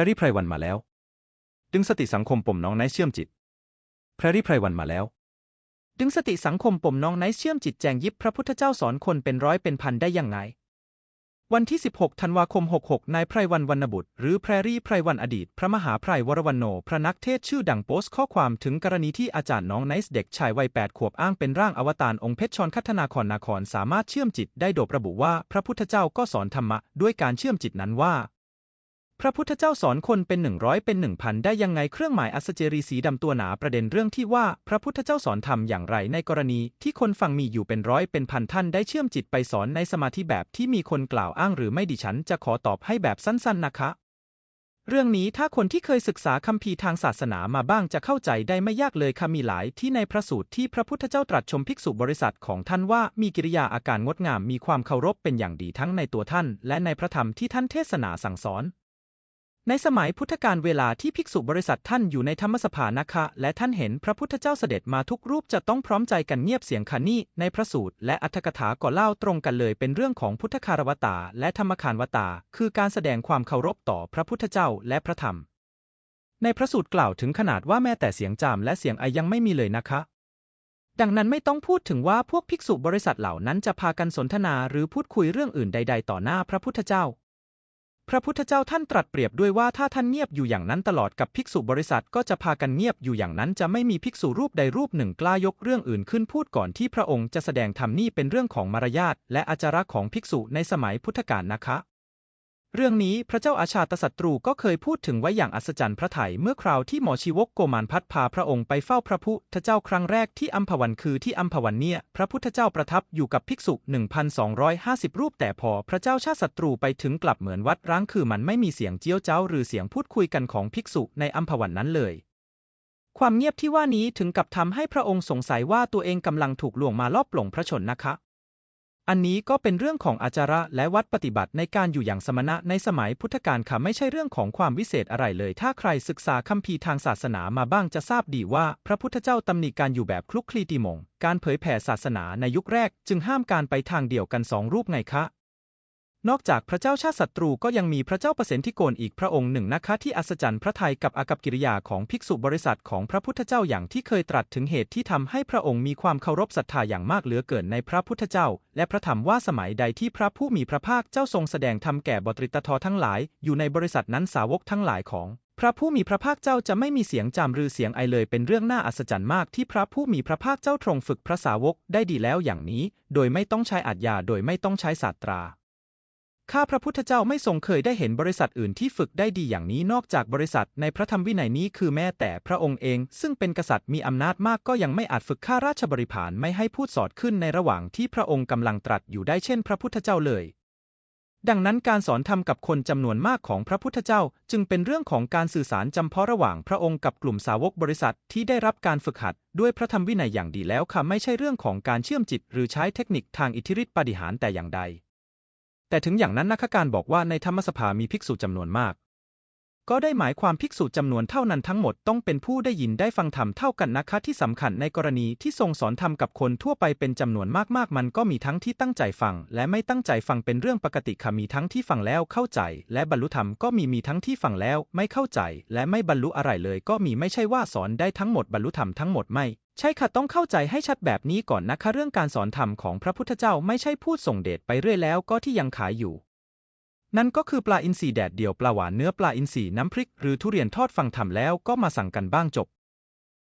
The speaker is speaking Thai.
รรี่ไพรวันมาแล้ว ดึงสติสังคมปมน้องไนท์เชื่อมจิต แพรรี่ไพรวันมาแล้ว ดึงสติสังคมปมน้องไนท์เชื่อมจิตแจงยิบพระพุทธเจ้าสอนคนเป็นร้อยเป็นพันได้ยังไงวันที่ 16 ธันวาคม 66 นายไพรวันวรรณบุตร หรือแพรรี่ไพรวันอดีต พระมหาไพรวรวันโน พระนักเทศน์ชื่อดังโพสต์ข้อความถึงกรณีที่อาจารย์น้องไนท์เด็กชายวัย 8 ขวบอ้างเป็นร่างอวตารองค์เพชรชรคัฒนาครนาครสามารถเชื่อมจิตได้โดยระบุว่าพระพุทธเจ้าก็สอนธรรมะ ด้วยการเชื่อมจิตนั้นว่า พระพุทธเจ้าสอนคนเป็นหนึ่งร้อยเป็นหนึ่งพันได้ยังไงเครื่องหมายอัศเจรีสีดำตัวหนาประเด็นเรื่องที่ว่าพระพุทธเจ้าสอนธรรมอย่างไรในกรณีที่คนฟังมีอยู่เป็นร้อยเป็นพันท่านได้เชื่อมจิตไปสอนในสมาธิแบบที่มีคนกล่าวอ้างหรือไม่ดิฉันจะขอตอบให้แบบสั้นๆนะคะ เรื่องนี้ถ้าคนที่เคยศึกษาคัมภีร์ทางศาสนามาบ้างจะเข้าใจได้ไม่ยากเลยค่ะมีหลายที่ในพระสูตรที่พระพุทธเจ้าตรัสชมภิกษุบริษัทของท่านว่ามีกิริยาอาการงดงามมีความเคารพเป็นอย่างดีทั้งในตัวท่าน และในพระธรรมที่ท่านเทศนาสั่งสอน ในสมัยพุทธกาลเวลาที่ภิกษุบริษัทท่านอยู่ในธรรมสภานะคะและท่านเห็นพระพุทธเจ้าเสด็จมาทุกรูปจะต้องพร้อมใจกันเงียบเสียงคานี่ในพระสูตรและอัตถกถาก็เล่าตรงกันเลยเป็นเรื่องของพุทธคารวตาและธรรมคารวตา คือการแสดงความเคารพต่อพระพุทธเจ้าและพระธรรม ในพระสูตรกล่าวถึงขนาดว่าแม้แต่เสียงจามและเสียงไอยังไม่มีเลยนะคะดังนั้นไม่ต้องพูดถึงว่าพวกภิกษุบริษัทเหล่านั้นจะพากันสนทนาหรือพูดคุยเรื่องอื่นใด ๆ ต่อหน้าพระพุทธเจ้า พระพุทธเจ้าท่านตรัสเปรียบด้วยว่าถ้าท่านเงียบอยู่อย่างนั้นตลอดกับภิกษุบริษัทก็จะพากันเงียบอยู่อย่างนั้นจะไม่มีภิกษุรูปใดรูปหนึ่งกล้ายกเรื่องอื่นขึ้นพูดก่อนที่พระองค์จะแสดงธรรมนี่เป็นเรื่องของมารยาทและอาจาระของภิกษุในสมัยพุทธกาลนะคะ เรื่องนี้พระเจ้าอาชาตศัตรูก็เคยพูดถึงไว้อย่างอัศจรรย์พระไถยเมื่อคราวที่หมอชีวกโกมารพัฒพาพระองค์ไปเฝ้าพระพุทธเจ้าครั้งแรกที่อัมพวันคือที่อัมพวันเนี่ย พระพุทธเจ้าประทับอยู่กับภิกษุ 1,250 รูปแต่พอพระเจ้าชาติศัตรูไปถึงกลับเหมือนวัดร้างคือมันไม่มีเสียงเจียวเจ้าหรือเสียงพูดคุยกันของภิกษุในอัมพวันนั้นเลยความเงียบที่ว่านี้ถึงกับทำให้พระองค์สงสัยว่าตัวเองกำลังถูกลวงมาลอบหลงพระชนนะคะ อันนี้ก็เป็นเรื่องของอาจาระและวัดปฏิบัติในการอยู่อย่างสมณะในสมัยพุทธกาลค่ะไม่ใช่เรื่องของความวิเศษอะไรเลย ถ้าใครศึกษาคัมภีร์ทางศาสนามาบ้างจะทราบดีว่า พระพุทธเจ้าตำหนิการอยู่แบบคลุกคลีตีมง การเผยแผ่ศาสนาในยุคแรก จึงห้ามการไปทางเดียวกันสองรูปไงคะ นอกจากพระเจ้าชาติศัตรูก็ยังมีพระเจ้าเปรตที่โกนอีกพระองค์หนึ่งนะคะที่อัศจรรย์พระทัยกับอากับกิริยาของภิกษุบริษัทของพระพุทธเจ้าอย่างที่เคยตรัสถึงเหตุที่ทำให้พระองค์มีความเคารพศรัทธาอย่างมากเหลือเกินในพระพุทธเจ้า และพระธรรมว่าสมัยใดที่พระผู้มีพระภาคเจ้าทรงแสดงธรรมแก่บตริตทอทั้งหลาย อยู่ในบริษัทนั้นสาวกทั้งหลายของพระผู้มีพระภาคเจ้าจะไม่มีเสียงจามหรือเสียงไอเลยเป็นเรื่องน่าอัศจรรย์มากที่พระผู้มีพระภาคเจ้าทรงฝึกพระสาวกได้ดีแล้วอย่างนี้ โดยไม่ต้องใช้อัจยาโดยไม่ต้องใช้ศาสตรา ข้าพระพุทธเจ้าไม่ทรงเคยได้เห็นบริษัทอื่นที่ฝึกได้ดีอย่างนี้นอกจากบริษัทในพระธรรมวินัยนี้คือแม้แต่พระองค์เอง ซึ่งเป็นกษัตริย์มีอำนาจมากก็ยังไม่อาจฝึกข้าราชบริพารไม่ให้พูดสอดขึ้นในระหว่างที่พระองค์กำลังตรัสอยู่ได้เช่นพระพุทธเจ้าเลย ดังนั้นการสอนธรรมกับคนจำนวนมากของพระพุทธเจ้า จึงเป็นเรื่องของการสื่อสารจำเพาะระหว่างพระองค์กับกลุ่มสาวกบริษัทที่ได้รับการฝึกหัด ด้วยพระธรรมวินัยอย่างดีแล้วค่ะไม่ใช่เรื่องของการเชื่อมจิต หรือใช้เทคนิคทางอิทธิฤทธิปาฏิหาริย์แต่อย่างใด แต่ถึงอย่างนั้นนักการบอกว่าในธรรมสภามีภิกษุจำนวนมาก ก็ได้หมายความภิกษุจำนวนเท่านั้นทั้งหมดต้องเป็นผู้ได้ยินได้ฟังธรรมเท่ากันนะคะที่สำคัญในกรณีที่ทรงสอนธรรมกับคนทั่วไปเป็นจำนวนมากๆ มันก็มีทั้งที่ตั้งใจฟัง และไม่ตั้งใจฟังเป็นเรื่องปกติค่ะมีทั้งที่ฟังแล้วเข้าใจ และบรรลุธรรมก็มีมีทั้งที่ฟังแล้วไม่เข้าใจ และไม่บรรลุอะไรเลย ก็มีไม่ใช่ว่าสอนได้ทั้งหมดบรรลุธรรมทั้งหมดไม่ใช่ค่ะต้องเข้าใจให้ชัดแบบนี้ก่อนนะคะเรื่องการสอนธรรมของพระพุทธเจ้าไม่ใช่พูดส่งเดชไปเรื่อยแล้วก็ที่ยังขายอยู่ นั่นก็คือปลาอินทรีแดดเดียวปลาหวานเนื้อปลาอินทรีน้ำพริก หรือทุเรียนทอดฟังทำแล้วก็มาสั่งกันบ้างจบ